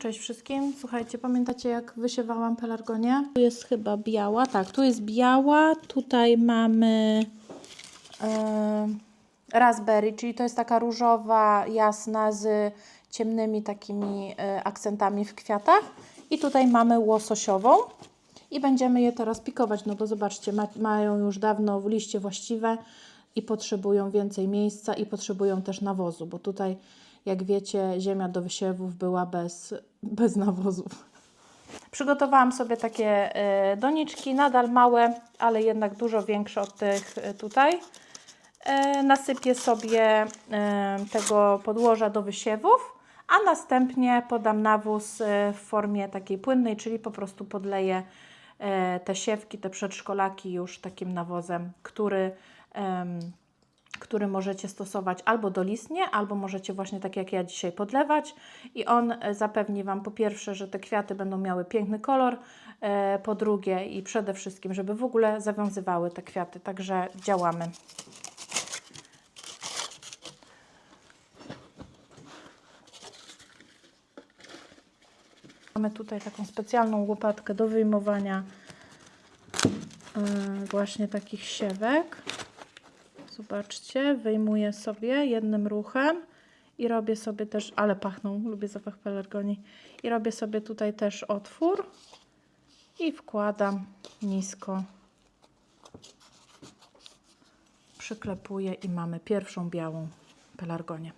cześć wszystkim. Słuchajcie, pamiętacie jak wysiewałam pelargonię? Tu jest chyba biała, tak, tu jest biała, tutaj mamy e, raspberry, czyli to jest taka różowa, jasna z ciemnymi takimi e, akcentami w kwiatach. I tutaj mamy łososiową i będziemy je teraz pikować, no bo zobaczcie, ma, mają już dawno liście właściwe i potrzebują więcej miejsca i potrzebują też nawozu, bo tutaj, jak wiecie, ziemia do wysiewów była bez, bez nawozów. Przygotowałam sobie takie e, doniczki, nadal małe, ale jednak dużo większe od tych e, tutaj. E, nasypię sobie tego podłoża do wysiewów, a następnie podam nawóz w formie takiej płynnej, czyli po prostu podleję te siewki, te przedszkolaki już takim nawozem, który, który możecie stosować albo dolistnie, albo możecie właśnie tak jak ja dzisiaj podlewać i on e, zapewni Wam po pierwsze, że te kwiaty będą miały piękny kolor, e, po drugie i przede wszystkim, żeby w ogóle zawiązywały te kwiaty, także działamy. Mamy tutaj taką specjalną łopatkę do wyjmowania yy, właśnie takich siewek. Zobaczcie, wyjmuję sobie jednym ruchem i robię sobie też, ale pachną, lubię zapach pelargonii. I robię sobie tutaj też otwór i wkładam nisko. Przyklepuję i mamy pierwszą białą pelargonię.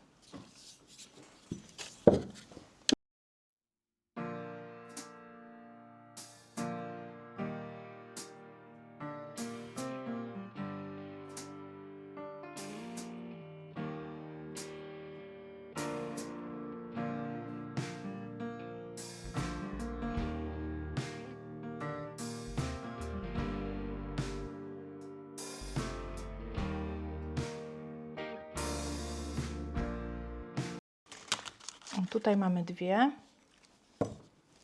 Tutaj mamy dwie.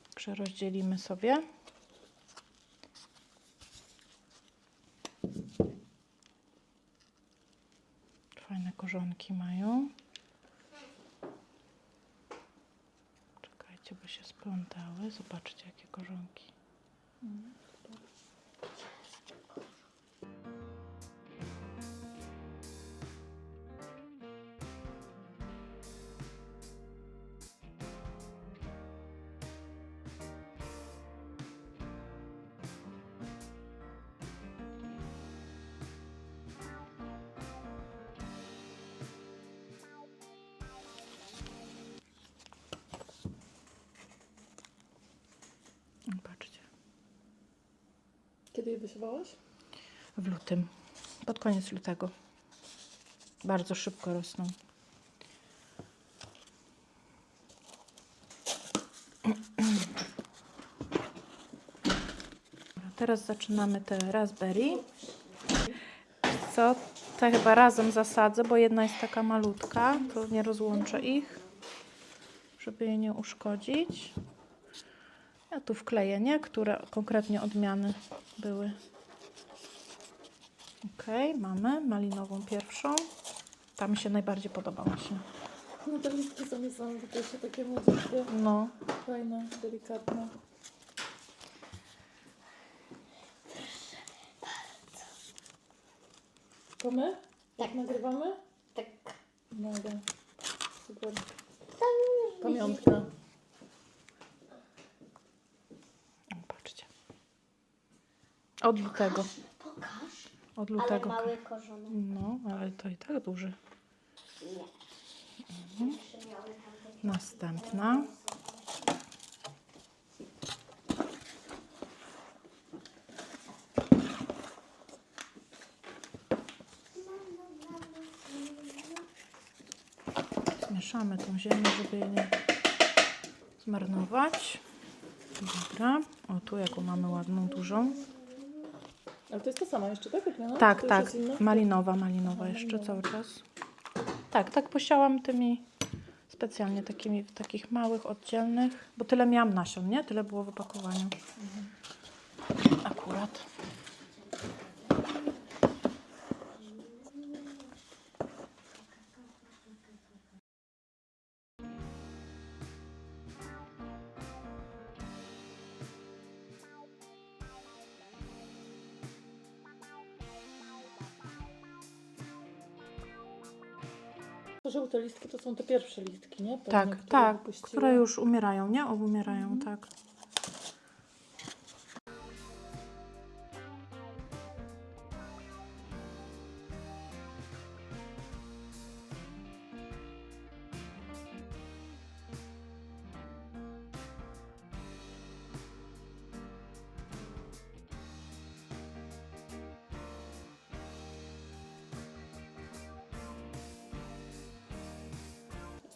Także rozdzielimy sobie. Fajne korzonki mają. Czekajcie, bo się splątały. Zobaczcie, jakie korzonki. Kiedy je wysiewałaś? W lutym. Pod koniec lutego. Bardzo szybko rosną. Teraz zaczynamy te raspberry. Co? Te chyba razem zasadzę, bo jedna jest taka malutka, to nie rozłączę ich, żeby je nie uszkodzić. Ja tu wkleję, nie? Które konkretnie odmiany były. Ok, mamy malinową pierwszą. Ta mi się najbardziej podoba właśnie. No te listki są niesamowite, jeszcze takie młodziutkie, No, fajne, delikatne. To my? Tak. Nagrywamy? Tak. Mega. Super. Pamiątka. o, patrzcie. Od lutego. Pokaż. Od Ale lutego. mały korzonek. No, ale to i tak duży. Nie. Jeszcze miały tam takie Następna. Zmieszamy tą ziemię, żeby jej nie zmarnować. Dobra. O, tu jaką mamy ładną, dużą. Ale to jest ta sama jeszcze, tak? Odmiana? Tak, Czy to tak. już jest inna? Malinowa, malinowa jeszcze Malinowa. cały czas. Tak, tak posiałam tymi specjalnie takimi, w takich małych, oddzielnych, bo tyle miałam nasion, nie? Tyle było w opakowaniu. Akurat. To żółte listki to są te pierwsze listki, nie? Pewnie, Tak, które tak, które już umierają, nie? Umierają, tak.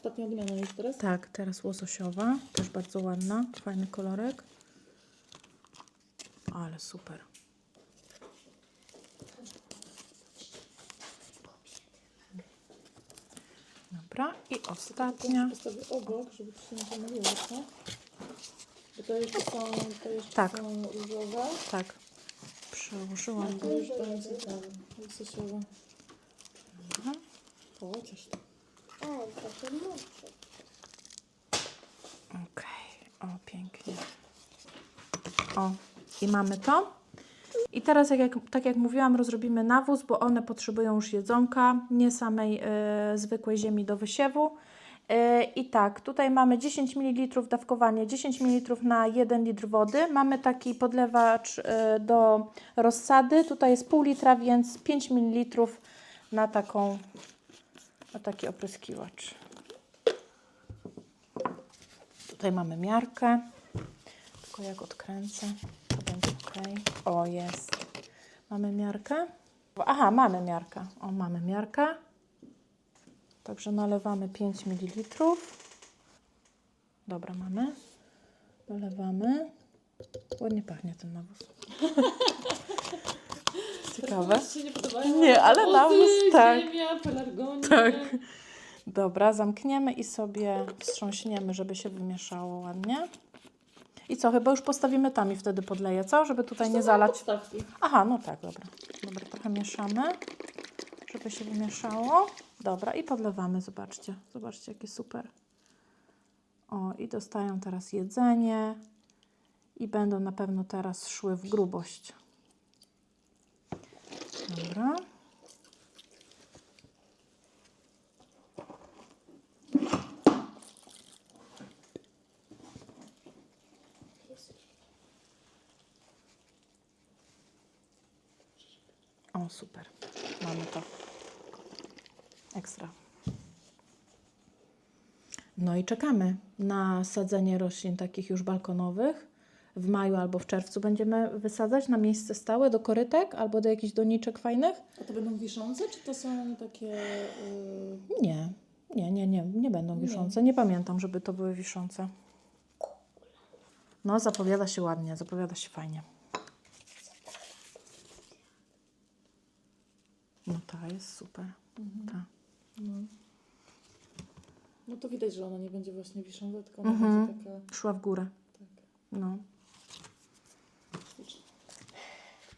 Ostatnia odmiana jest teraz? Tak, teraz łososiowa, też bardzo ładna, fajny kolorek. Ale super. Dobra, i ostatnia. Postawię obok, żeby to się nie pomyliło, co? Bo to jeszcze są, to jeszcze Tak. są różowe. Tak, przełożyłam. To już będzie ciekawe. Łososiowe. Chociaż to. A. Okej, o pięknie. O, i mamy to. I teraz, jak, jak, tak jak mówiłam, rozrobimy nawóz, bo one potrzebują już jedzonka, nie samej e, zwykłej ziemi do wysiewu. E, I tak, tutaj mamy 10 ml dawkowanie, 10 ml na 1 litr wody. Mamy taki podlewacz e, do rozsady. Tutaj jest pół litra, więc 5 ml na taką, na taki opryskiwacz. Tutaj mamy miarkę. Tylko jak odkręcę, to będzie ok. O, jest. Mamy miarkę. Aha, mamy miarkę. O, mamy miarkę. Także nalewamy 5 ml. Dobra, mamy. Dolewamy. Ładnie pachnie ten nawóz. Ciekawe. Się nie podobają. Nie, ale Owoce, nawóz, tak. Ziemia, pelargonia. Tak. Dobra, zamkniemy i sobie wstrząśniemy, żeby się wymieszało ładnie. I co, chyba już postawimy tam i wtedy podleję, co? Żeby tutaj nie zalać. Podstawki. Aha, no tak, dobra. Dobra, trochę mieszamy, żeby się wymieszało. Dobra, i podlewamy, zobaczcie. Zobaczcie, jakie super. O, i dostają teraz jedzenie i będą na pewno teraz szły w grubość. Dobra. O, super. Mamy to. Ekstra. No i czekamy na sadzenie roślin takich już balkonowych. W maju albo w czerwcu będziemy wysadzać na miejsce stałe do korytek albo do jakichś doniczek fajnych. A to będą wiszące, czy to są takie... Yy... Nie, nie, nie, nie, nie będą wiszące. Nie pamiętam, żeby to były wiszące. No, zapowiada się ładnie, zapowiada się fajnie. No ta jest super. Ta. No. no to widać, że ona nie będzie właśnie wisząca, tylko ona Mhm. będzie taka... Szła w górę. Tak. No.